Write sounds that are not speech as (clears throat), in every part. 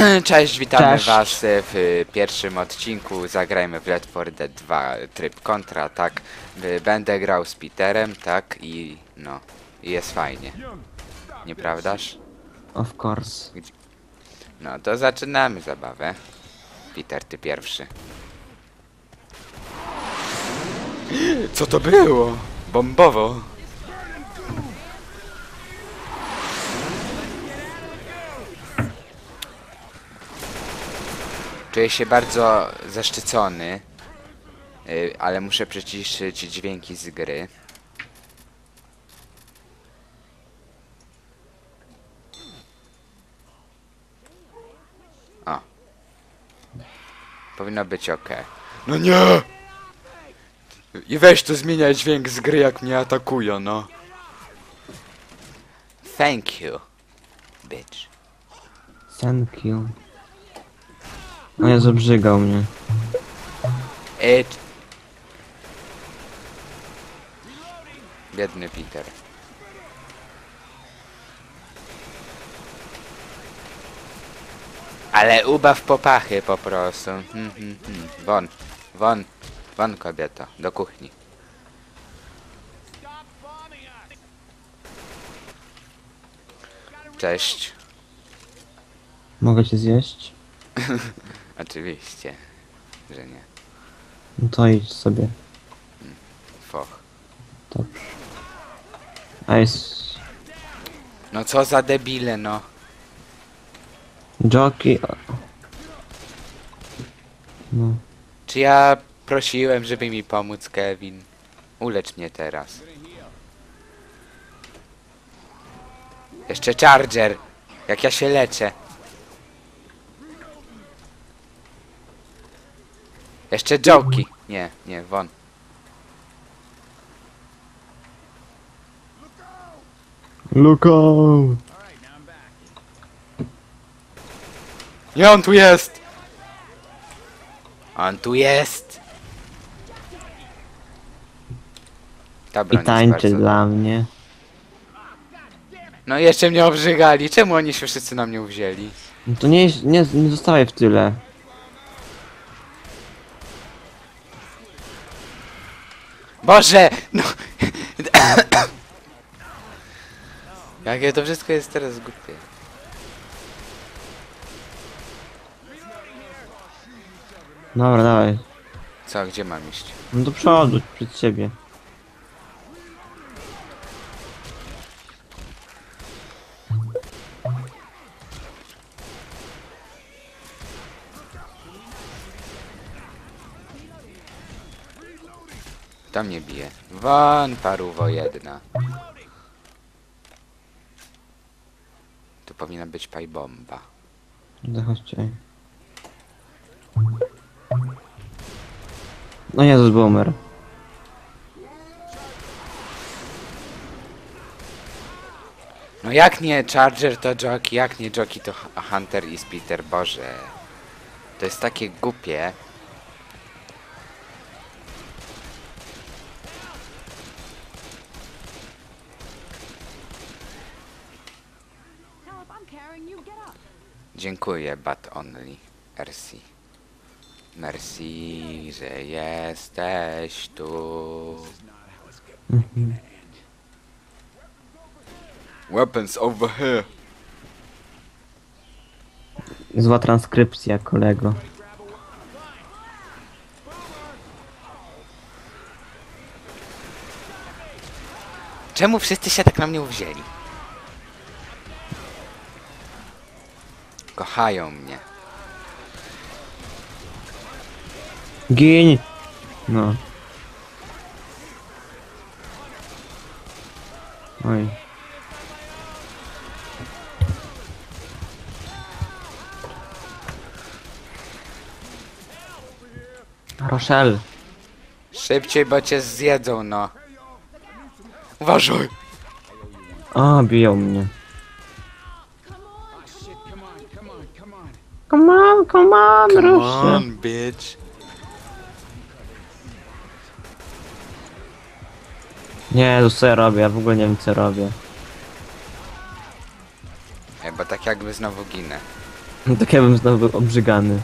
(clears throat) Cześć, witamy Cześć. was w y, pierwszym odcinku. Zagrajmy w Left 4 Dead 2 tryb kontra, tak. Y, Będę grał z Peterem, tak i no, i jest fajnie. Nieprawdaż? Of course. No to zaczynamy zabawę. Peter, ty pierwszy. Co to było? Bombowo. Czuję się bardzo zaszczycony, y, ale muszę przyciszyć dźwięki z gry. O. Powinno być ok. No nie! I weź to zmieniaj dźwięk z gry jak mnie atakują, no. Thank you, bitch. Thank you. O ja zabrzygał mnie. It. Biedny Peter. Ale ubaw popachy po prostu. Hmm, hmm, hmm. Won, won, won kobieto, do kuchni. Cześć. Mogę cię zjeść? (laughs) Oczywiście, że nie. No to idź sobie. Foch. Dobrze. A jest... No co za debile, no. Jockey... No. Czy ja prosiłem, żeby mi pomóc, Kevin? Ulecz mnie teraz. Jeszcze Charger! Jak ja się leczę. Jeszcze Joki. Nie, nie, won. Look out! Nie, on tu jest! On tu jest! Ta broń I jest tańczy bardzo- dla mnie. No i jeszcze mnie obrzygali. Czemu oni się wszyscy na mnie uwzięli? No to nie, nie, nie zostawaj w tyle. Boże! No! Jakie to wszystko jest teraz głupie. Dobra, dawaj. Co, gdzie mam iść? No do przodu, przed siebie. Tam mnie bije. Won, paruwo jedna. Tu powinna być pajbomba. Zachodźcie. No Jezus, boomer. No jak nie Charger to Jockey, jak nie Jockey to Hunter i Peter, Boże. To jest takie głupie. Dziękuję, but only. Merci. Merci, że jesteś tu. Weapons over here. Zła transkrypcja, kolego. Czemu wszyscy się tak na mnie uwzięli? Kochają mnie. Gin! No. Oj. Rochelle. Szybciej, bo cię zjedzą, no. Uważaj! A, biją mnie. Come on, come on, Come rusz się. on, bitch. Nie, to co ja robię, ja w ogóle nie wiem co robię. Ej, bo tak jakby znowu ginę. No (laughs) tak ja bym znowu był obrzygany.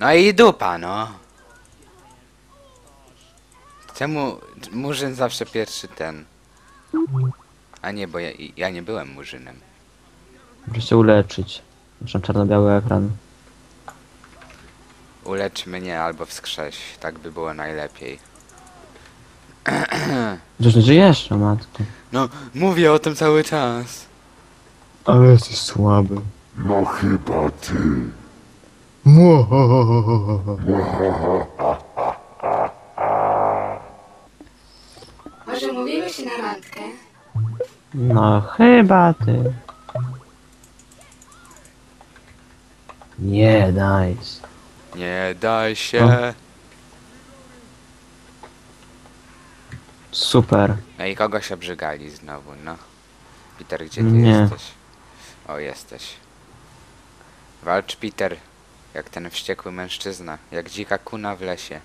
No i dupa, no. Czemu Murzyn zawsze pierwszy ten? A nie, bo ja, ja nie byłem Murzynem. Muszę się uleczyć. Muszę czarno-biały ekran. Ulecz mnie albo wskrześ, tak by było najlepiej. (clears throat) Przecież nie żyjesz, o matko. No, mówię o tym cały czas. Ale jesteś słaby. No chyba ty. Może No chyba ty. Nie, nice. Nie daj się. Super. No i kogoś obrzygali znowu, no. Peter, gdzie ty Nie. jesteś? O, jesteś. Walcz, Peter. Jak ten wściekły mężczyzna. Jak dzika kuna w lesie.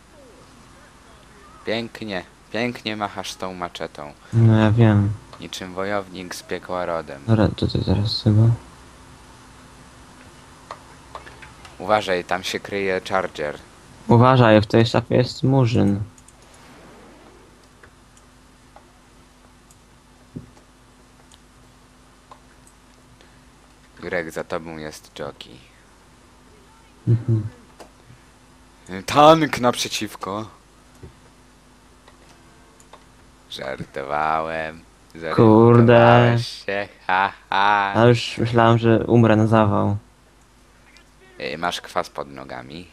Pięknie, pięknie machasz tą maczetą. No ja wiem. Niczym wojownik z piekła rodem. Zaraz, tutaj zaraz chyba. Uważaj, tam się kryje Charger. Uważaj, w tej szafie jest murzyn. Greg, za tobą jest jockey. Mhm. Tank naprzeciwko. Żartowałem. Kurde. Się, ha, ha. A już myślałem, że umrę na zawał. Y, Masz kwas pod nogami.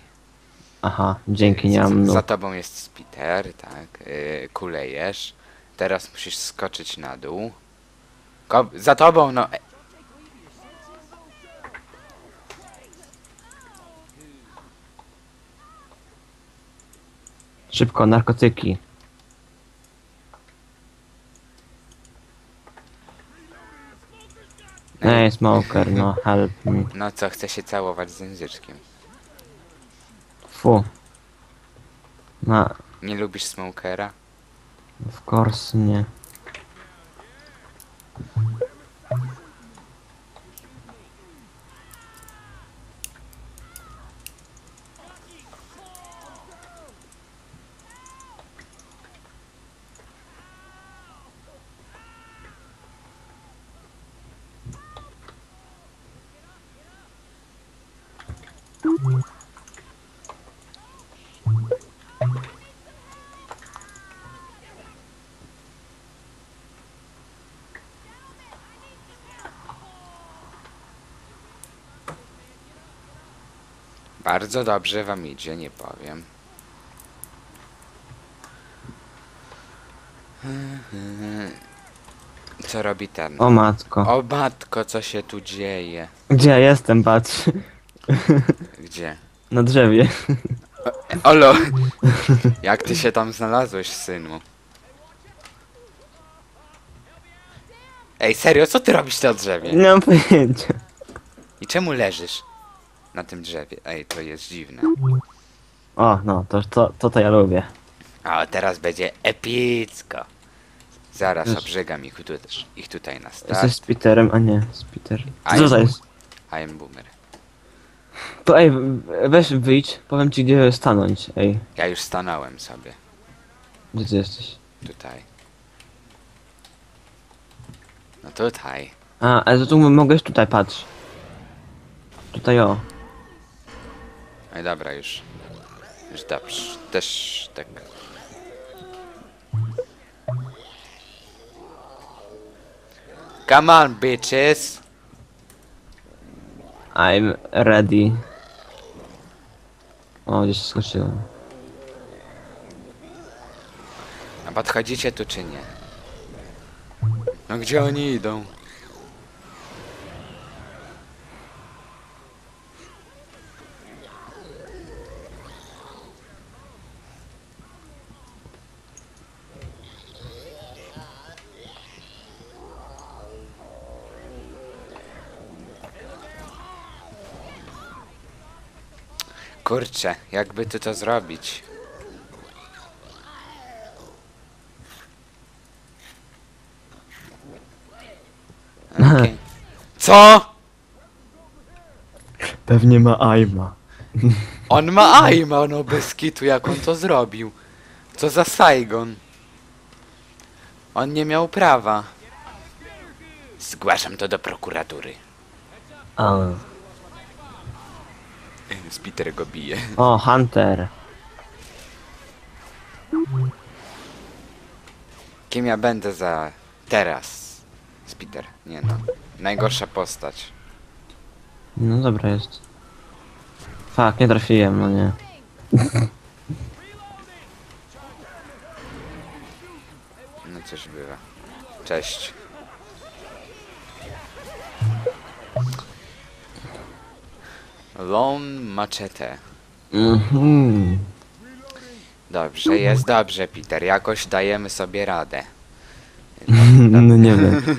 Aha, dzięki, nie Za- mam Za nóg. tobą jest spiter, tak. Y, Kulejesz. Teraz musisz skoczyć na dół. Ko za tobą, no. e- Szybko, narkotyki. Ej, smoker, no help me. No co, chce się całować z języczkiem. Fu. No, Nie lubisz smokera? of course nie. Bardzo dobrze wam idzie, nie powiem. Co robi ten? O matko. O matko, co się tu dzieje? Gdzie ja jestem, patrz. Gdzie? Na drzewie. (laughs) Olo! Jak ty się tam znalazłeś, synu? Ej, serio, co ty robisz na drzewie? Nie mam pojęcia. I czemu leżysz na tym drzewie? Ej, to jest dziwne. O, no, to, to, to, to ja lubię. A teraz będzie epicko. Zaraz Wiesz- obrzygam ich, tu, ich tutaj na Jesteś start. z Peterem, a nie, z Peter. A Co to jest? I am boomer. To ej, weź wyjdź, powiem ci gdzie stanąć, ej. Ja już stanąłem sobie. Gdzie ty jesteś? Tutaj. No tutaj. A, ale to tu mogę tutaj, patrz. Tutaj o. No i dobra, już. Już dobrze. Też tak. Come on, bitches! I'm ready. O, gdzieś skoczyłem. A podchodzicie tu czy nie? No gdzie oni idą? Kurczę, jakby tu to zrobić? Okej. (laughs) Co? Pewnie ma aima. (laughs) On ma aima, no bez kitu, jak on to zrobił. Co za Saigon. On nie miał prawa. Zgłaszam to do prokuratury. A. (laughs) Spiter go bije. O, Hunter. Kim ja będę za teraz? Spiter, nie no. Najgorsza postać. No dobra jest. Fak, nie trafiłem, no nie. No cóż bywa. Cześć. Lone Machete. Mhm. Dobrze, jest dobrze, Peter. Jakoś dajemy sobie radę. (laughs) No nie wiem. (laughs)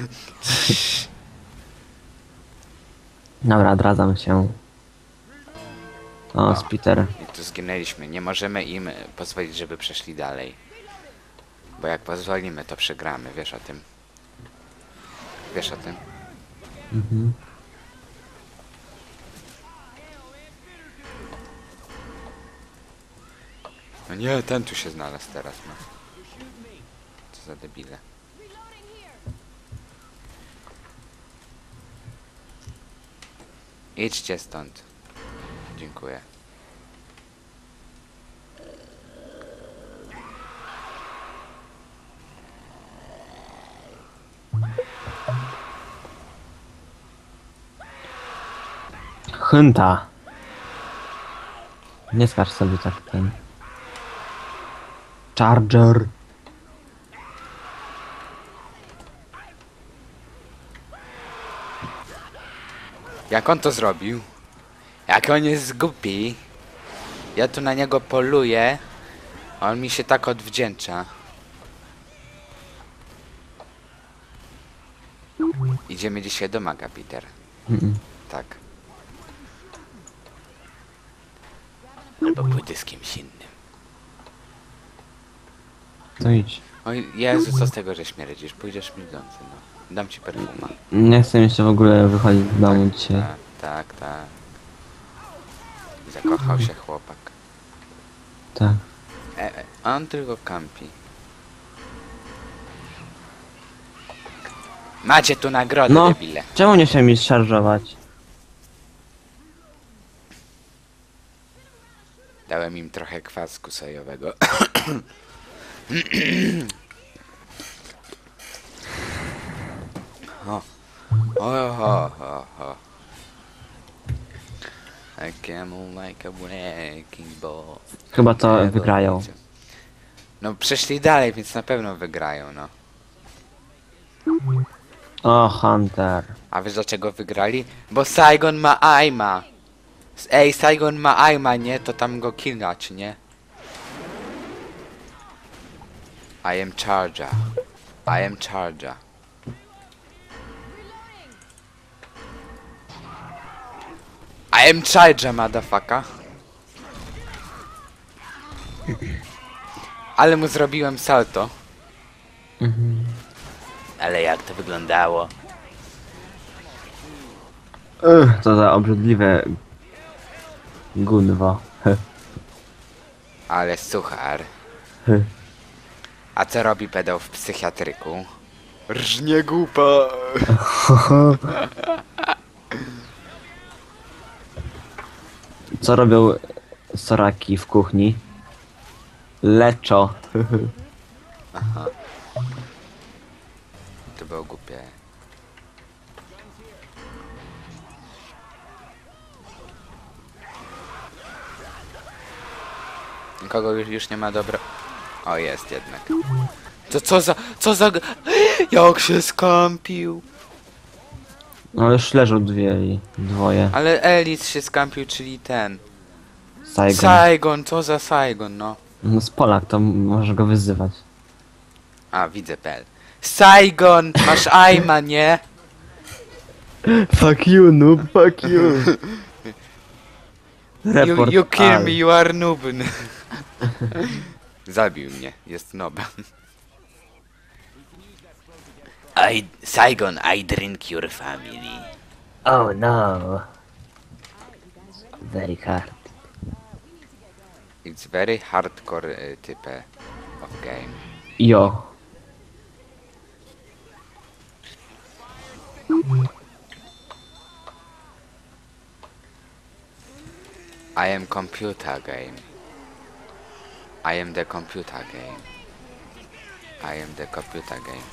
Dobra, odradzam się. O, Spiter. I tu zginęliśmy. Nie możemy im pozwolić, żeby przeszli dalej. Bo jak pozwolimy, to przegramy. Wiesz o tym. Wiesz o tym. Mhm. No nie, ten tu się znalazł teraz, no. Co za debile. Idźcie stąd. Dziękuję. Hunta. Nie skacz sobie tak ten. Charger. Jak on to zrobił? Jak on jest głupi? Ja tu na niego poluję. On mi się tak odwdzięcza. Idziemy dzisiaj do maga, Peter. Mm-mm. Tak. Albo pójdę z kimś innym. To idź. Oj, Jezu, co z tego, że śmierdzisz? Pójdziesz milczący, no. Dam ci perfuma. Nie chcę jeszcze w ogóle wychodzić z domu dzisiaj. Tak, tak, tak. Zakochał się chłopak. Tak. E, e, on tylko kampi. Macie tu nagrodę, No. debile. Czemu nie chciałem mi szarżować? Dałem im trochę kwasku sojowego. O, o, o, o. I camel like a wrecking ball. Chyba to wygrają. No przeszli dalej, więc na pewno wygrają, no. O, Hunter. A wiesz dlaczego wygrali? Bo Saigon ma aima. Ej, Saigon ma aima, nie? To tam go killać, nie? I am Charger. I am Charger. I am Charger, motherfucker. Ale mu zrobiłem salto. Mhm. Ale jak to wyglądało? Ugh, co za obrzydliwe gunwo. (laughs) Ale suchar. A co robi pedał w psychiatryku? Rżnie głupa. Co robią soraki w kuchni? Leczo. To było głupie. Nikogo już, już nie ma dobra... O, jest jednak. To co za... Co za... Jak się skampił. No już leżą dwie i dwoje. Ale Elis się skampił, czyli ten. Saigon. Saigon, co za Saigon, no. No z Polak, to możesz go wyzywać. A, widzę Pel. Saigon, masz (laughs) aima, nie? Fuck you, noob, fuck you. (laughs) You, Report you kill me, you are noob. (laughs) Zabił mnie, jest nob. I, Saigon, I drink your family. Oh no. Very hard. It's very hardcore uh, type of game. Jo. I am computer game. I am the computer game. I am the computer game.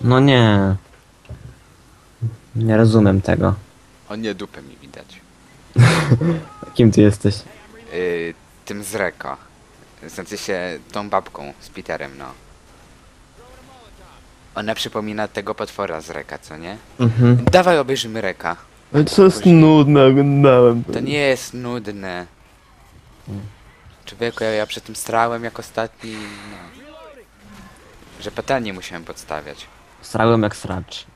No nie. Nie rozumiem tego. O nie, dupę mi widać. (laughs) Kim ty jesteś? Yy, tym z Reko. Znaczy się tą babką z Peterem, no. Ona przypomina tego potwora z Reka, co nie? Mhm. Dawaj obejrzymy Reka. Ale to jest nudne, oglądałem. To nie jest nudne. Człowieku, ja, ja przy tym strałem jak ostatni, no. Że pytanie musiałem podstawiać. Srałem jak sracz.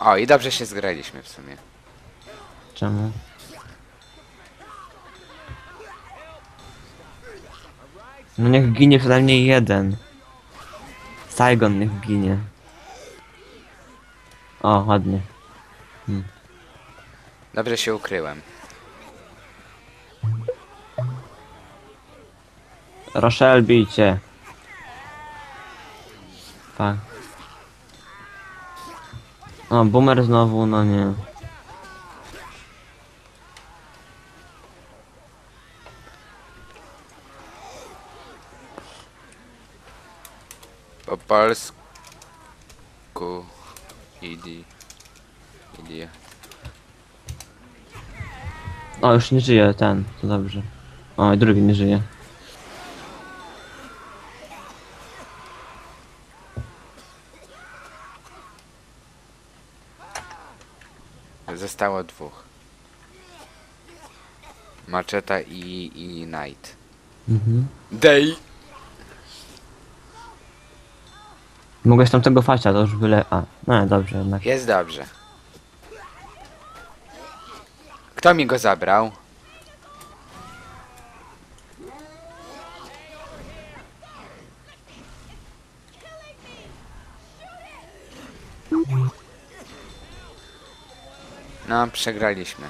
O, i dobrze się zgraliśmy w sumie. Czemu? No niech ginie przynajmniej jeden. Saigon niech ginie. O, ładnie. Dobrze się ukryłem. Rochelle, bijcie. Tak. O, boomer znowu, no nie. Po polsku. Idi. Idi. O, już nie żyje ten, to dobrze. O, i drugi nie żyje. Zostało dwóch. Maczeta i, i Knight. Mhm. Day! Mogłeś tam tego facia, to już byle... A, no dobrze jednak. Jest dobrze. Kto mi go zabrał? No, przegraliśmy.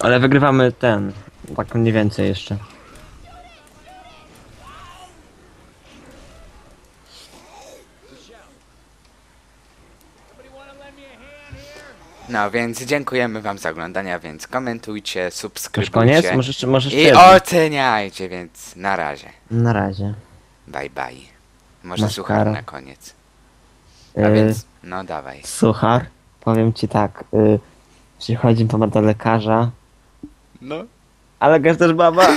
Ale wygrywamy ten. Tak mniej więcej jeszcze. No, więc dziękujemy wam za oglądanie, więc komentujcie, Już subskrybujcie. koniec? Możesz, możesz I oceniajcie, więc na razie. Na razie. Bye bye. Może Masz suchar karę. na koniec. A Yy, więc, no dawaj. Suchar, powiem ci tak. Y, przychodzi pan do lekarza, No. ale też baba. (laughs)